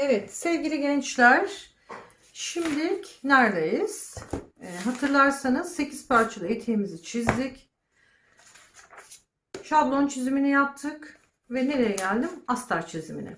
Evet sevgili gençler şimdi neredeyiz? Ee, hatırlarsanız 8 parçalı eteğimizi çizdik. Şablon çizimini yaptık ve nereye geldim? Astar çizimine.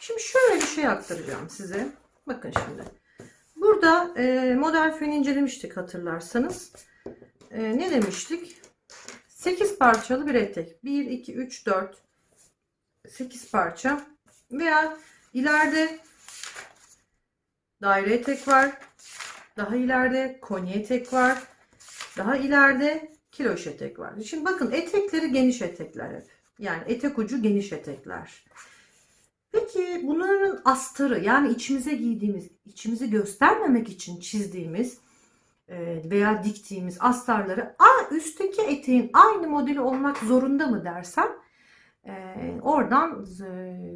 Şimdi şöyle bir şey aktaracağım size. Bakın şimdi. Burada e, model fen incelemiştik hatırlarsanız. E, ne demiştik? 8 parçalı bir etek. 1, 2, 3, 4, 8 parça veya ileride daire etek var. Daha ileride koni etek var. Daha ileride kiloş etek var. Şimdi bakın etekleri geniş etekler hep. Yani etek ucu geniş etekler. Peki bunların astarı yani içimize giydiğimiz, içimizi göstermemek için çizdiğimiz e, veya diktiğimiz astarları üstteki eteğin aynı modeli olmak zorunda mı dersem e, oradan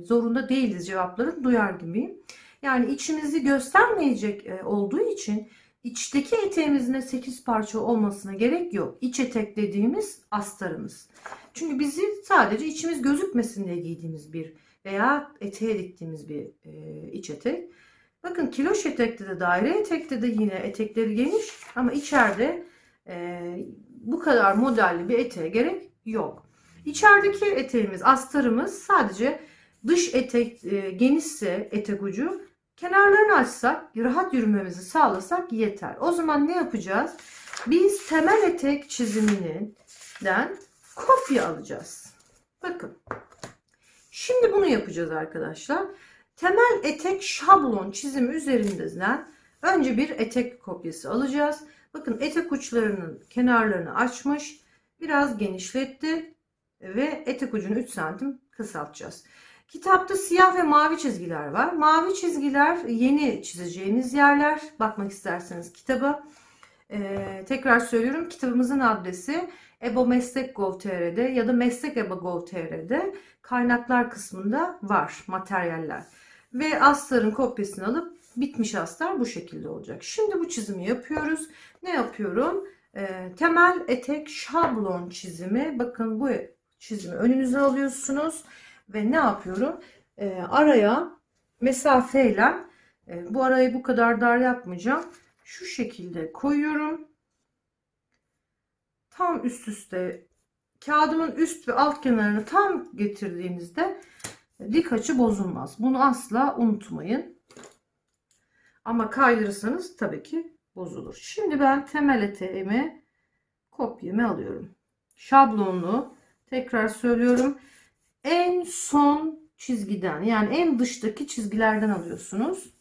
zorunda değiliz cevapları duyar gibiyim. Yani içimizi göstermeyecek olduğu için içteki eteğimizin de 8 parça olmasına gerek yok. İç etek dediğimiz astarımız. Çünkü bizi sadece içimiz gözükmesin diye giydiğimiz bir veya eteğe diktiğimiz bir iç etek. Bakın kiloş etekte de daire etekte de yine etekleri geniş ama içeride bu kadar modelli bir eteğe gerek yok. İçerideki eteğimiz, astarımız sadece dış etek e, genişse etek ucu kenarlarını açsak, rahat yürümemizi sağlasak yeter. O zaman ne yapacağız? Biz temel etek çiziminden kopya alacağız. Bakın. Şimdi bunu yapacağız arkadaşlar. Temel etek şablon çizimi üzerinden önce bir etek kopyası alacağız. Bakın etek uçlarının kenarlarını açmış. Biraz genişletti ve etek ucunu 3 santim kısaltacağız. Kitapta siyah ve mavi çizgiler var. Mavi çizgiler yeni çizeceğiniz yerler. Bakmak isterseniz kitaba. Ee, tekrar söylüyorum kitabımızın adresi EBO Meslek Gov.tr'de ya da Meslek EBO Gov.tr'de kaynaklar kısmında var materyaller. Ve astarın kopyasını alıp bitmiş astar bu şekilde olacak. Şimdi bu çizimi yapıyoruz. Ne yapıyorum? Ee, temel etek şablon çizimi. Bakın bu çizimi önünüze alıyorsunuz ve ne yapıyorum? Ee, araya mesafeyle e, bu arayı bu kadar dar yapmayacağım. Şu şekilde koyuyorum. Tam üst üste kağıdımın üst ve alt kenarını tam getirdiğinizde dik açı bozulmaz. Bunu asla unutmayın. Ama kaydırırsanız tabii ki bozulur. Şimdi ben temel eteğimi kopyamı alıyorum. Şablonlu tekrar söylüyorum. En son çizgiden yani en dıştaki çizgilerden alıyorsunuz.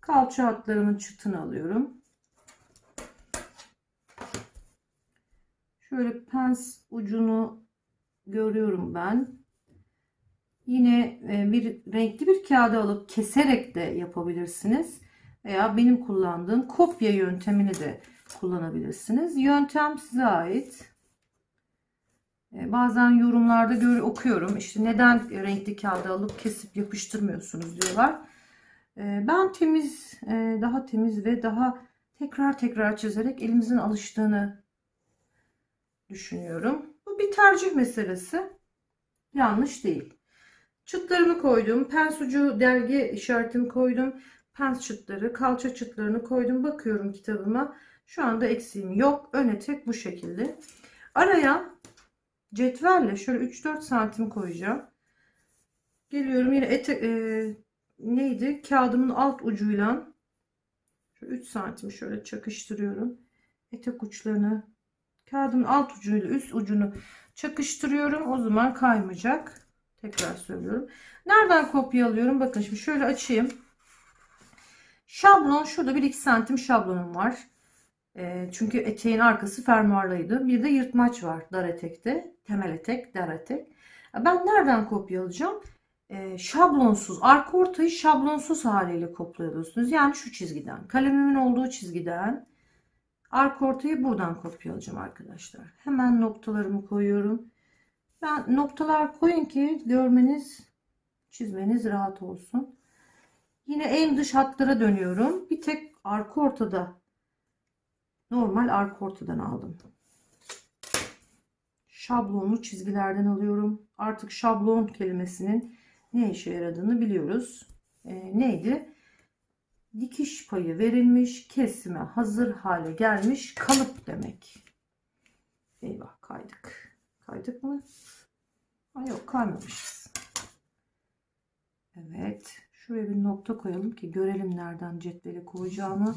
Kalça hatlarımın çıtını alıyorum. Şöyle pens ucunu görüyorum ben. Yine e, bir renkli bir kağıda alıp keserek de yapabilirsiniz. Veya benim kullandığım kopya yöntemini de kullanabilirsiniz. Yöntem size ait. E, bazen yorumlarda gör, okuyorum. İşte neden renkli kağıda alıp kesip yapıştırmıyorsunuz diyorlar. E, ben temiz, daha temiz ve daha tekrar tekrar çizerek elimizin alıştığını düşünüyorum. Bu bir tercih meselesi. Yanlış değil. Çıtlarımı koydum. Pens ucu delge işaretimi koydum. Pens çıtları, kalça çıtlarını koydum. Bakıyorum kitabıma. Şu anda eksiğim yok. Ön etek bu şekilde. Araya cetvelle şöyle 3-4 santim koyacağım. Geliyorum yine ete, e, neydi? Kağıdımın alt ucuyla 3 santim şöyle çakıştırıyorum. Etek uçlarını kağıdın alt ucuyla üst ucunu çakıştırıyorum. O zaman kaymayacak. Tekrar söylüyorum. Nereden kopya alıyorum? Bakın şimdi şöyle açayım. Şablon şurada 1-2 santim şablonum var. E, çünkü eteğin arkası fermuarlıydı. Bir de yırtmaç var dar etekte. Temel etek, dar etek. Ben nereden kopya alacağım? E, şablonsuz, arka ortayı şablonsuz haliyle kopyalıyorsunuz. Yani şu çizgiden. Kalemimin olduğu çizgiden. Arka ortayı buradan kopyalayacağım arkadaşlar. Hemen noktalarımı koyuyorum. Ben noktalar koyun ki görmeniz, çizmeniz rahat olsun. Yine en dış hatlara dönüyorum. Bir tek arka ortada normal arka ortadan aldım. Şablonlu çizgilerden alıyorum. Artık şablon kelimesinin ne işe yaradığını biliyoruz. Ee, neydi? Dikiş payı verilmiş, kesime hazır hale gelmiş kalıp demek. Eyvah kaydık. Kaydık mı? Ha, yok kaymamışız. Evet. Şuraya bir nokta koyalım ki görelim nereden cetveli koyacağımı.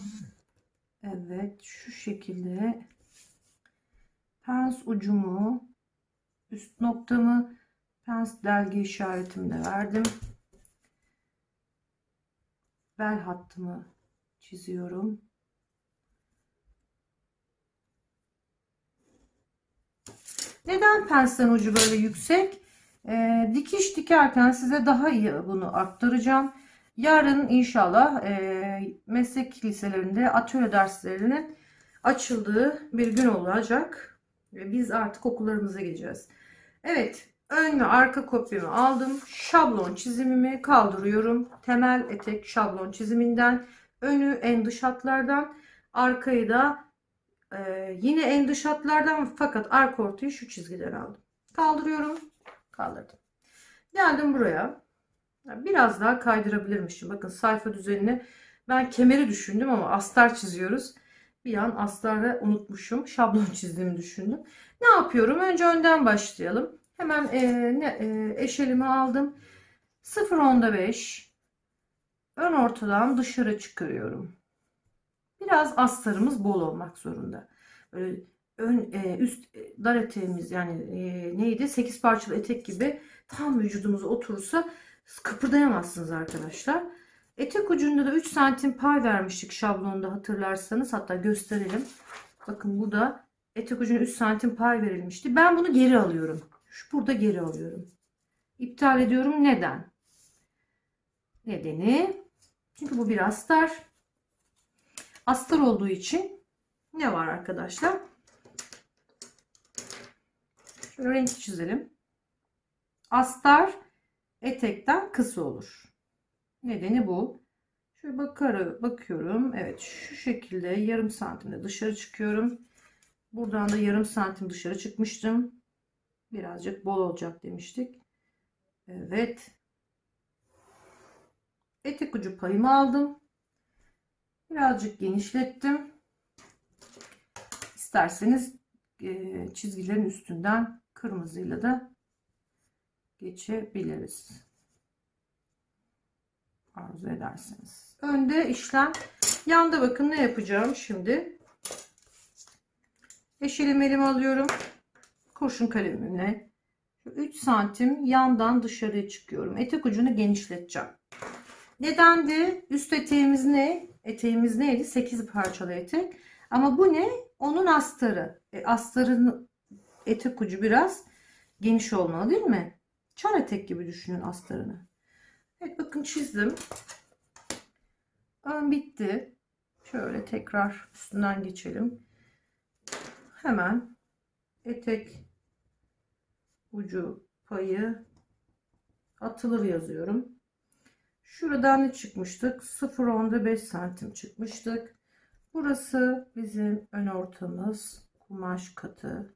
Evet. Şu şekilde pens ucumu üst noktamı pens delge işaretimi de verdim. Bel hattımı çiziyorum. Neden pensten ucu böyle yüksek? Ee, dikiş dikerken size daha iyi bunu aktaracağım. Yarın inşallah e, meslek liselerinde atölye derslerinin açıldığı bir gün olacak. Ve biz artık okullarımıza gideceğiz. Evet, ön ve arka kopyamı aldım. Şablon çizimimi kaldırıyorum. Temel etek şablon çiziminden. Önü en dış hatlardan. Arkayı da e, yine en dış hatlardan fakat arka ortayı şu çizgiden aldım. Kaldırıyorum. Kaldırdım. Geldim buraya. Biraz daha kaydırabilirmişim. Bakın sayfa düzenini ben kemeri düşündüm ama astar çiziyoruz. Bir an astarı unutmuşum. Şablon çizdiğimi düşündüm. Ne yapıyorum? Önce önden başlayalım. Hemen e, ne, e, eşelimi aldım. 0.10'da 5 ön ortadan dışarı çıkarıyorum. Biraz astarımız bol olmak zorunda. Böyle ön e, üst e, dar eteğimiz yani e, neydi? 8 parçalı etek gibi tam vücudumuza oturursa kıpırdayamazsınız arkadaşlar. Etek ucunda da 3 santim pay vermiştik şablonda hatırlarsanız. Hatta gösterelim. Bakın bu da etek ucuna 3 santim pay verilmişti. Ben bunu geri alıyorum. Şu burada geri alıyorum. İptal ediyorum. Neden? Nedeni çünkü bu bir astar. Astar olduğu için ne var arkadaşlar? Şöyle renk çizelim. Astar etekten kısa olur. Nedeni bu. Şöyle bakarı, bakıyorum. Evet şu şekilde yarım santimde dışarı çıkıyorum. Buradan da yarım santim dışarı çıkmıştım. Birazcık bol olacak demiştik. Evet. Etek ucu payımı aldım. Birazcık genişlettim. İsterseniz e, çizgilerin üstünden kırmızıyla da geçebiliriz. Arzu ederseniz. Önde işlem. Yanda bakın ne yapacağım şimdi. Eşelim elime alıyorum. Kurşun kalemimle 3 santim yandan dışarıya çıkıyorum. Etek ucunu genişleteceğim. Nedendi? Üst eteğimiz ne? Eteğimiz neydi? 8 parçalı etek. Ama bu ne? Onun astarı. E, astarın etek ucu biraz geniş olmalı değil mi? Çan etek gibi düşünün astarını. Evet bakın çizdim. Ön bitti. Şöyle tekrar üstünden geçelim. Hemen etek ucu payı atılır yazıyorum. Şuradan ne çıkmıştık? 0.10'da 5 santim çıkmıştık. Burası bizim ön ortamız. Kumaş katı.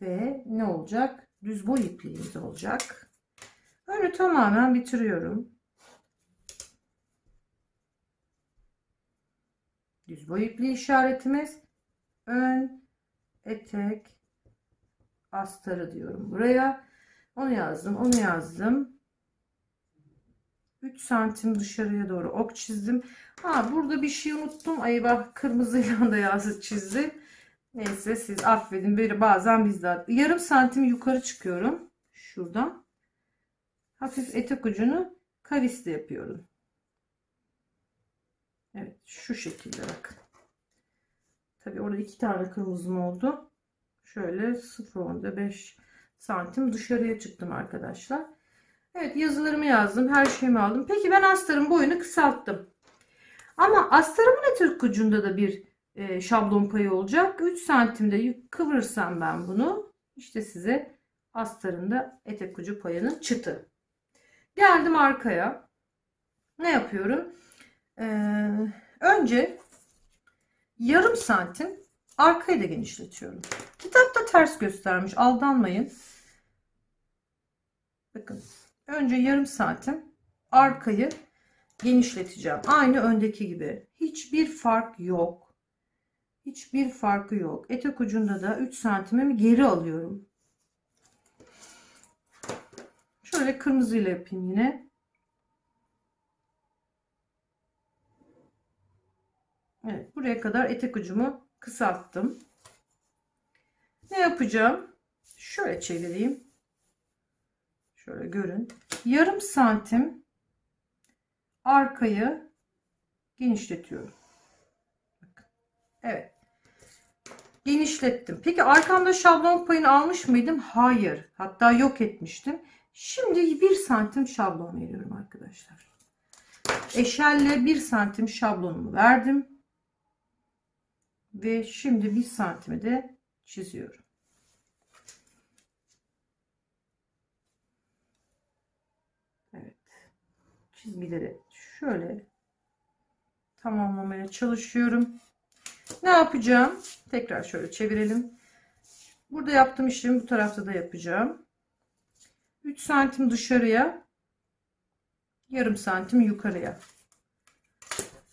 Ve ne olacak? Düz boy ipliğimiz olacak. Önü tamamen bitiriyorum. Düz boy ipliği işaretimiz. Ön etek astarı diyorum buraya. Onu yazdım. Onu yazdım. 3 santim dışarıya doğru ok çizdim. Ha burada bir şey unuttum. Ay bak kırmızıyla da yazı çizdim. Neyse siz affedin. Böyle bazen biz de yarım santim yukarı çıkıyorum. Şuradan. Hafif etek ucunu kavisle yapıyorum. Evet şu şekilde bakın. Tabi orada iki tane kırmızım oldu. Şöyle 0.10'da 5 santim dışarıya çıktım arkadaşlar. Evet yazılarımı yazdım. Her şeyimi aldım. Peki ben astarın boyunu kısalttım. Ama astarımın etek ucunda da bir e, şablon payı olacak. 3 santimde kıvırırsam ben bunu işte size astarında etek ucu payının çıtı. Geldim arkaya. Ne yapıyorum? Ee, önce yarım santim arkayı da genişletiyorum. Kitapta ters göstermiş. Aldanmayın. Bakın. Önce yarım santim arkayı genişleteceğim. Aynı öndeki gibi. Hiçbir fark yok. Hiçbir farkı yok. Etek ucunda da 3 santimimi geri alıyorum. Şöyle kırmızı ile yapayım yine. Evet, buraya kadar etek ucumu kısalttım. Ne yapacağım? Şöyle çevireyim. Şöyle görün. Yarım santim arkayı genişletiyorum. Evet. Genişlettim. Peki arkamda şablon payını almış mıydım? Hayır. Hatta yok etmiştim. Şimdi 1 santim şablon veriyorum arkadaşlar. Eşelle 1 santim şablonumu verdim. Ve şimdi 1 santimi de çiziyorum. Çizgileri şöyle tamamlamaya çalışıyorum. Ne yapacağım? Tekrar şöyle çevirelim. Burada yaptığım işlemi bu tarafta da yapacağım. 3 santim dışarıya yarım santim yukarıya.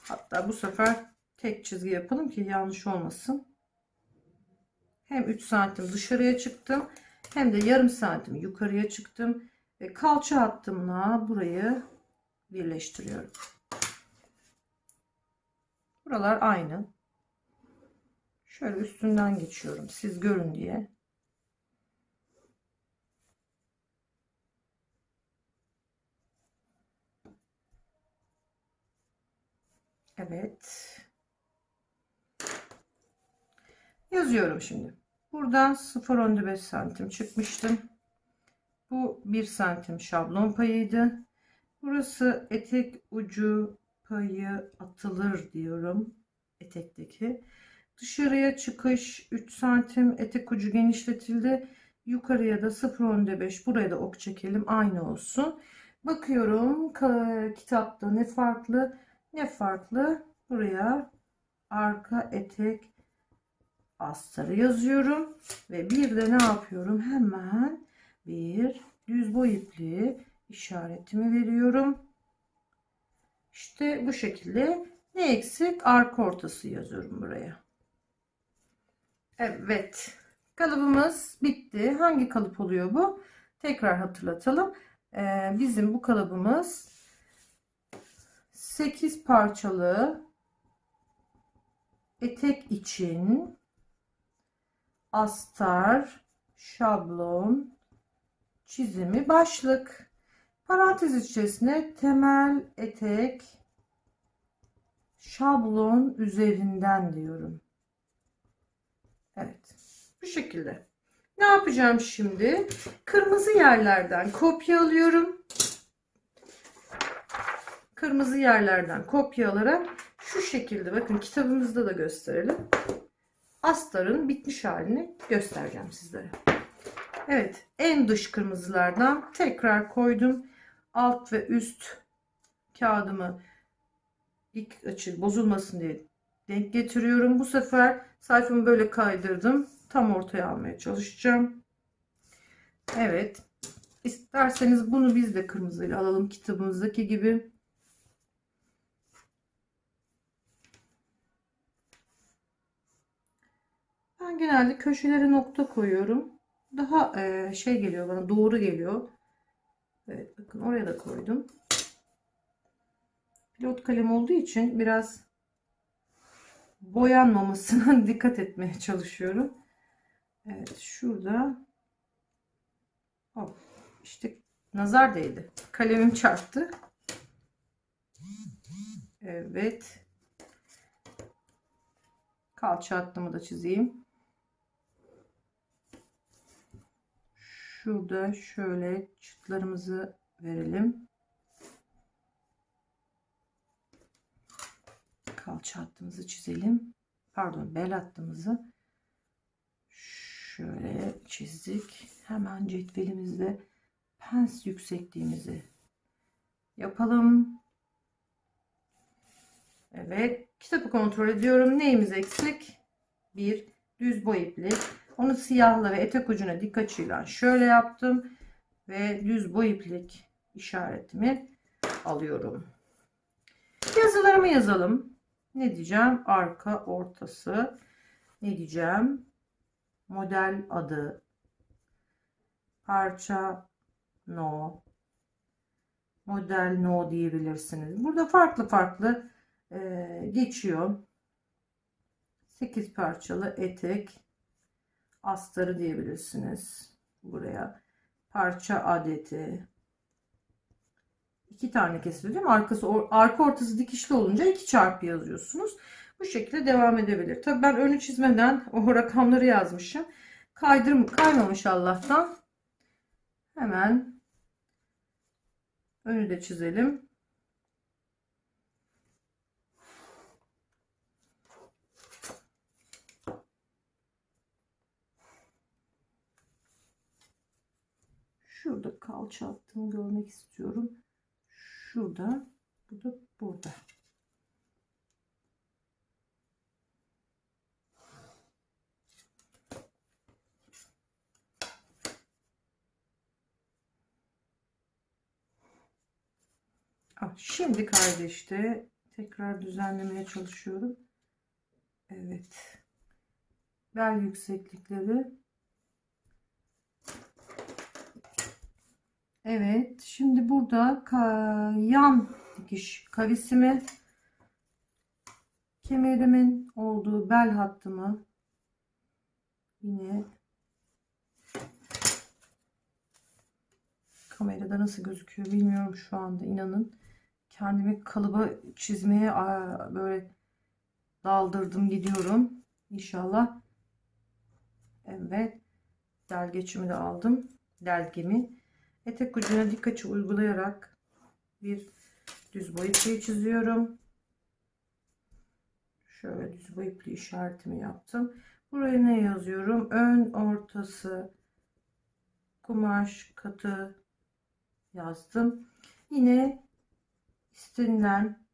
Hatta bu sefer tek çizgi yapalım ki yanlış olmasın. Hem 3 santim dışarıya çıktım hem de yarım santim yukarıya çıktım. Ve kalça hattımla burayı birleştiriyorum. Buralar aynı. Şöyle üstünden geçiyorum siz görün diye. Evet. Yazıyorum şimdi. Buradan 0.15 santim çıkmıştım. Bu 1 santim şablon payıydı. Burası etek ucu payı atılır diyorum. Etekteki. Dışarıya çıkış 3 santim etek ucu genişletildi. Yukarıya da 0.15 buraya da ok çekelim aynı olsun. Bakıyorum kitapta ne farklı ne farklı buraya arka etek astarı yazıyorum ve bir de ne yapıyorum hemen bir düz boy ipliği işaretimi veriyorum. İşte bu şekilde ne eksik arka ortası yazıyorum buraya. Evet. Kalıbımız bitti. Hangi kalıp oluyor bu? Tekrar hatırlatalım. Ee, bizim bu kalıbımız 8 parçalı etek için astar, şablon, çizimi, başlık. Parantez içerisinde temel etek, şablon üzerinden diyorum. Evet. Bu şekilde. Ne yapacağım şimdi? Kırmızı yerlerden kopya alıyorum. Kırmızı yerlerden kopya alarak şu şekilde bakın kitabımızda da gösterelim. Astarın bitmiş halini göstereceğim sizlere. Evet en dış kırmızılardan tekrar koydum. Alt ve üst kağıdımı dik açı bozulmasın diye denk getiriyorum. Bu sefer sayfamı böyle kaydırdım. Tam ortaya almaya çalışacağım. Evet. İsterseniz bunu biz de kırmızıyla alalım kitabımızdaki gibi. Ben genelde köşelere nokta koyuyorum. Daha şey geliyor bana doğru geliyor. Evet bakın oraya da koydum. Pilot kalem olduğu için biraz boyanmamasına dikkat etmeye çalışıyorum. Evet şurada hop, işte nazar değdi. Kalemim çarptı. Evet. Kalça hattımı da çizeyim. Şurada şöyle çıtlarımızı verelim. Kalça hattımızı çizelim. Pardon bel hattımızı şöyle çizdik. Hemen cetvelimizde pens yüksekliğimizi yapalım. Evet. Kitabı kontrol ediyorum. Neyimiz eksik? Bir düz boy iplik. Onu siyahla ve etek ucuna dik açıyla şöyle yaptım. Ve düz boy iplik işaretimi alıyorum. Yazılarımı yazalım. Ne diyeceğim? Arka ortası. Ne diyeceğim? Model adı. Parça no. Model no diyebilirsiniz. Burada farklı farklı e, geçiyor. 8 parçalı etek astarı diyebilirsiniz. Buraya parça adeti. iki tane kesiliyor değil mi? Arkası, or- arka ortası dikişli olunca iki çarpı yazıyorsunuz. Bu şekilde devam edebilir. Tabii ben önü çizmeden o rakamları yazmışım. Kaydırım, kaymamış Allah'tan. Hemen önü de çizelim. Şurada kalça attığımı görmek istiyorum. Şurada, bu da burada. Ah, Şimdi kardeşte tekrar düzenlemeye çalışıyorum. Evet. Bel yükseklikleri Evet, şimdi burada yan dikiş kavisimi kemerimin olduğu bel hattımı yine kamerada nasıl gözüküyor bilmiyorum şu anda inanın. Kendimi kalıba çizmeye böyle daldırdım gidiyorum. İnşallah. Evet. Delgeçimi de aldım. Delgimi. Etek ucuna dik açı uygulayarak bir düz boy ipliği çiziyorum. Şöyle düz boy ipliği işaretimi yaptım. Buraya ne yazıyorum? Ön ortası kumaş katı yazdım. Yine istenilen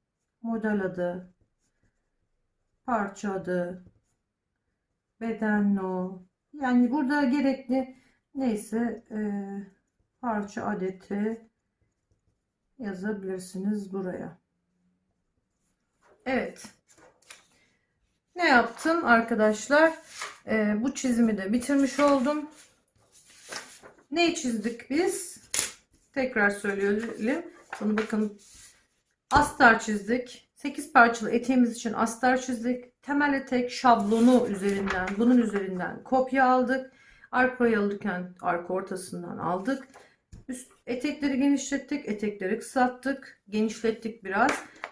model adı, parça adı, beden no. Yani burada gerekli neyse eee parça adeti yazabilirsiniz buraya. Evet. Ne yaptım arkadaşlar? Ee, bu çizimi de bitirmiş oldum. Ne çizdik biz? Tekrar söyleyelim. Bunu bakın astar çizdik. 8 parçalı eteğimiz için astar çizdik. Temel etek şablonu üzerinden, bunun üzerinden kopya aldık. Arkaya alırken arka ortasından aldık. Etekleri genişlettik, etekleri kısalttık, genişlettik biraz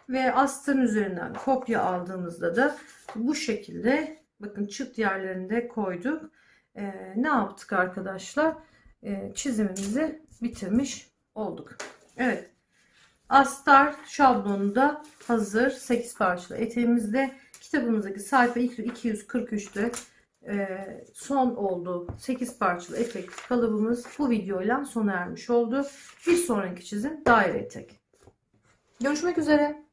ve astırın üzerinden kopya aldığımızda da bu şekilde bakın çıt yerlerinde koyduk. Ee, ne yaptık arkadaşlar? Ee, çizimimizi bitirmiş olduk. Evet. Astar şablonu da hazır. 8 parçalı eteğimizde. Kitabımızdaki sayfa 243'te e, son oldu. 8 parçalı etek kalıbımız bu videoyla sona ermiş oldu. Bir sonraki çizim daire etek. Görüşmek üzere.